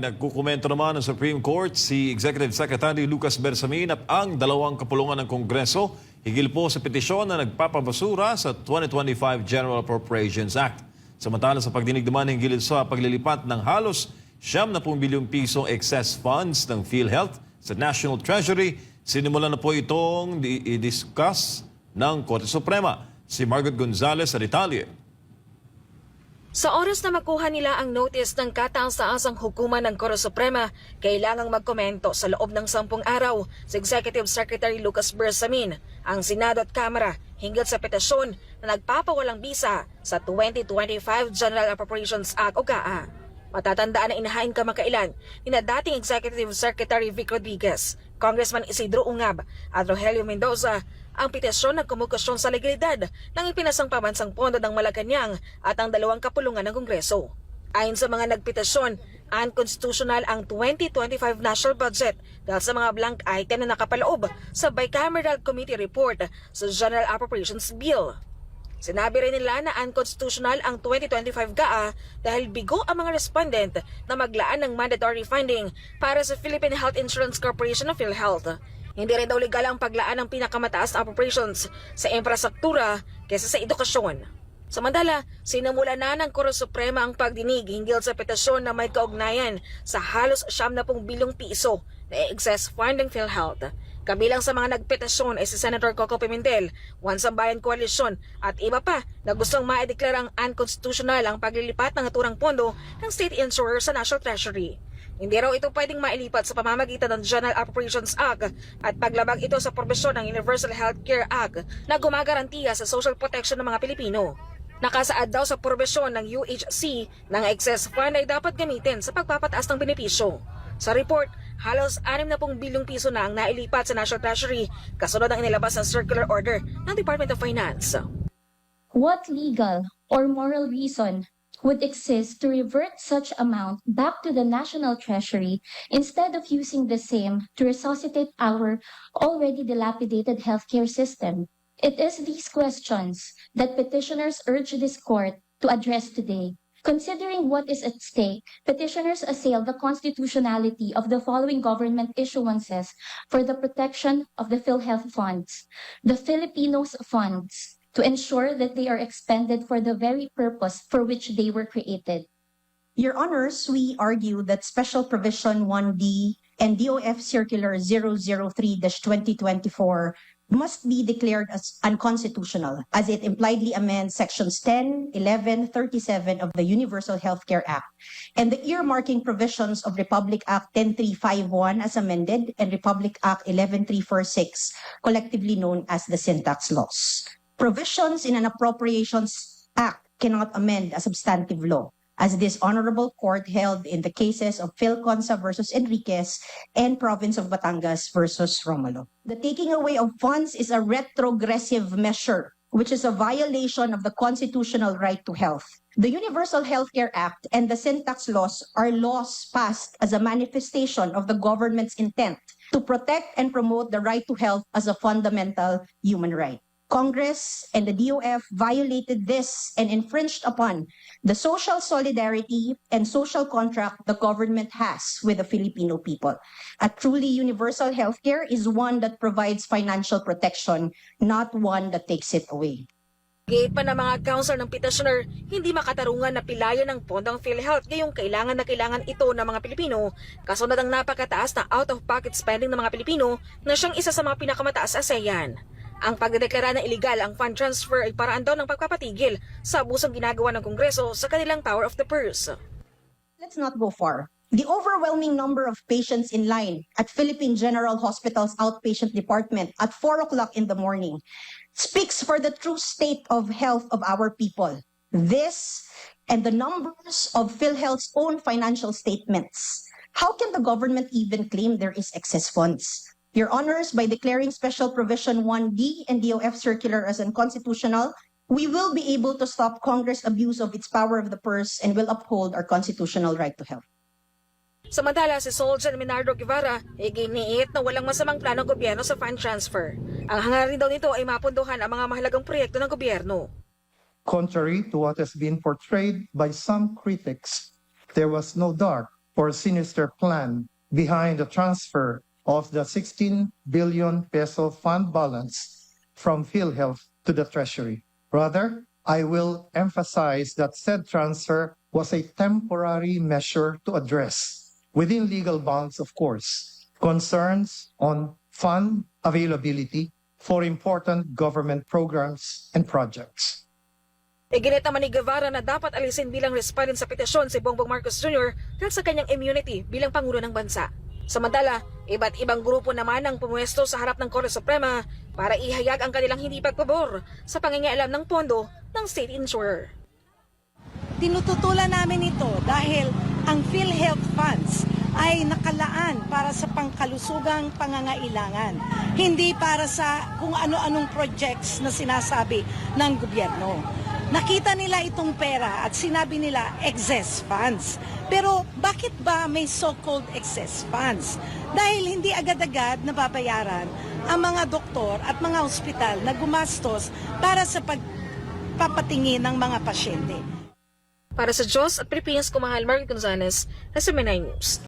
Nagkukomento naman ng Supreme Court si Executive Secretary Lucas Bersamin at ang dalawang kapulungan ng Kongreso higil po sa petisyon na nagpapabasura sa 2025 General Appropriations Act. Samantala sa pagdinig naman hinggil sa paglilipat ng halos siyam na bilyong pisong excess funds ng PhilHealth sa National Treasury, sinimulan na po itong di- i-discuss ng Korte Suprema. Si Margaret Gonzalez sa detalye. Sa oras na makuha nila ang notice ng kataas-taasang hukuman ng Koro Suprema, kailangang magkomento sa loob ng sampung araw si Executive Secretary Lucas Bersamin, ang Senado at Kamara hinggil sa petisyon na nagpapawalang bisa sa 2025 General Appropriations Act o GAA. Matatandaan na inahain kamakailan ni na dating Executive Secretary Vic Rodriguez, Congressman Isidro Ungab at Rogelio Mendoza ang petisyon ng kumukusyon sa legalidad ng ipinasang pamansang pondo ng Malacanang at ang dalawang kapulungan ng Kongreso. Ayon sa mga nagpetisyon, unconstitutional ang 2025 national budget dahil sa mga blank item na nakapaloob sa Bicameral Committee Report sa General Appropriations Bill. Sinabi rin nila na unconstitutional ang 2025 GAA dahil bigo ang mga respondent na maglaan ng mandatory funding para sa Philippine Health Insurance Corporation of PhilHealth. Hindi rin daw legal ang paglaan ng pinakamataas na appropriations sa infrastruktura kaysa sa edukasyon. Samantala, sinamula na ng Koro Suprema ang pagdinig hinggil sa petisyon na may kaugnayan sa halos 70 bilyong piso na excess funding PhilHealth. Kabilang sa mga nagpetisyon ay si Senator Coco Pimentel, One Sambayan Coalition at iba pa na gustong maideklarang unconstitutional ang paglilipat ng naturang pondo ng state insurer sa National Treasury. Hindi raw ito pwedeng mailipat sa pamamagitan ng General Appropriations Act at paglabag ito sa probisyon ng Universal Healthcare Act na gumagarantiya sa social protection ng mga Pilipino. Nakasaad daw sa probisyon ng UHC ng excess fund ay dapat gamitin sa pagpapataas ng benepisyo. Sa report, halos 60 bilyong piso na ang nailipat sa National Treasury kasunod ng inilabas ng circular order ng Department of Finance. What legal or moral reason would exist to revert such amount back to the national treasury instead of using the same to resuscitate our already dilapidated healthcare system? It is these questions that petitioners urge this court to address today. Considering what is at stake, petitioners assail the constitutionality of the following government issuances for the protection of the PhilHealth funds. The Filipinos funds, to ensure that they are expended for the very purpose for which they were created. Your Honors, we argue that Special Provision 1D and DOF Circular 003-2024 must be declared as unconstitutional as it impliedly amends Sections 10, 11, 37 of the Universal Healthcare Act and the earmarking provisions of Republic Act 10351 as amended and Republic Act 11346, collectively known as the Syntax Laws. Provisions in an Appropriations Act cannot amend a substantive law, as this honorable court held in the cases of Philconsa versus Enriquez and Province of Batangas versus Romulo. The taking away of funds is a retrogressive measure, which is a violation of the constitutional right to health. The Universal Healthcare Act and the syntax laws are laws passed as a manifestation of the government's intent to protect and promote the right to health as a fundamental human right. Congress and the DOF violated this and infringed upon the social solidarity and social contract the government has with the Filipino people. A truly universal healthcare is one that provides financial protection, not one that takes it away. Gate pa ng mga council ng petitioner, hindi makatarungan na pilayan ng pondong PhilHealth ngayong kailangan na kailangan ito ng mga Pilipino kasunod ang napakataas na out-of-pocket spending ng mga Pilipino na siyang isa sa mga pinakamataas sa ASEAN. Ang pagdedeklara na illegal ang fund transfer ay paraan daw ng pagpapatigil sa abusong ginagawa ng Kongreso sa kanilang power of the purse. Let's not go far. The overwhelming number of patients in line at Philippine General Hospital's outpatient department at 4 o'clock in the morning speaks for the true state of health of our people. This and the numbers of PhilHealth's own financial statements. How can the government even claim there is excess funds? Your honors, by declaring special provision 1D and DOF circular as unconstitutional, we will be able to stop Congress abuse of its power of the purse and will uphold our constitutional right to health. Samantala, si Soljan Minardo Guevara ay giniit na walang masamang plano ng gobyerno sa fund transfer. Ang hangarin daw nito ay mapunduhan ang mga mahalagang proyekto ng gobyerno. Contrary to what has been portrayed by some critics, there was no dark or sinister plan behind the transfer of the 16 billion peso fund balance from PhilHealth to the Treasury. Rather, I will emphasize that said transfer was a temporary measure to address, within legal bounds of course, concerns on fund availability for important government programs and projects. Iginit naman ni Guevara na dapat alisin bilang respondent sa petisyon si Bongbong Marcos Jr. dahil sa kanyang immunity bilang Pangulo ng Bansa. Samantala, iba't ibang grupo naman ang pumuesto sa harap ng Korte Suprema para ihayag ang kanilang hindi pagpabor sa pangingialam ng pondo ng state insurer. tinututulan namin ito dahil ang PhilHealth funds ay nakalaan para sa pangkalusugang pangangailangan, hindi para sa kung ano-anong projects na sinasabi ng gobyerno. Nakita nila itong pera at sinabi nila excess funds. Pero bakit ba may so-called excess funds? Dahil hindi agad-agad nababayaran ang mga doktor at mga ospital na gumastos para sa pagpapatingin ng mga pasyente. Para sa Diyos at Pilipinas, kumahal Mark Gonzalez, sa News.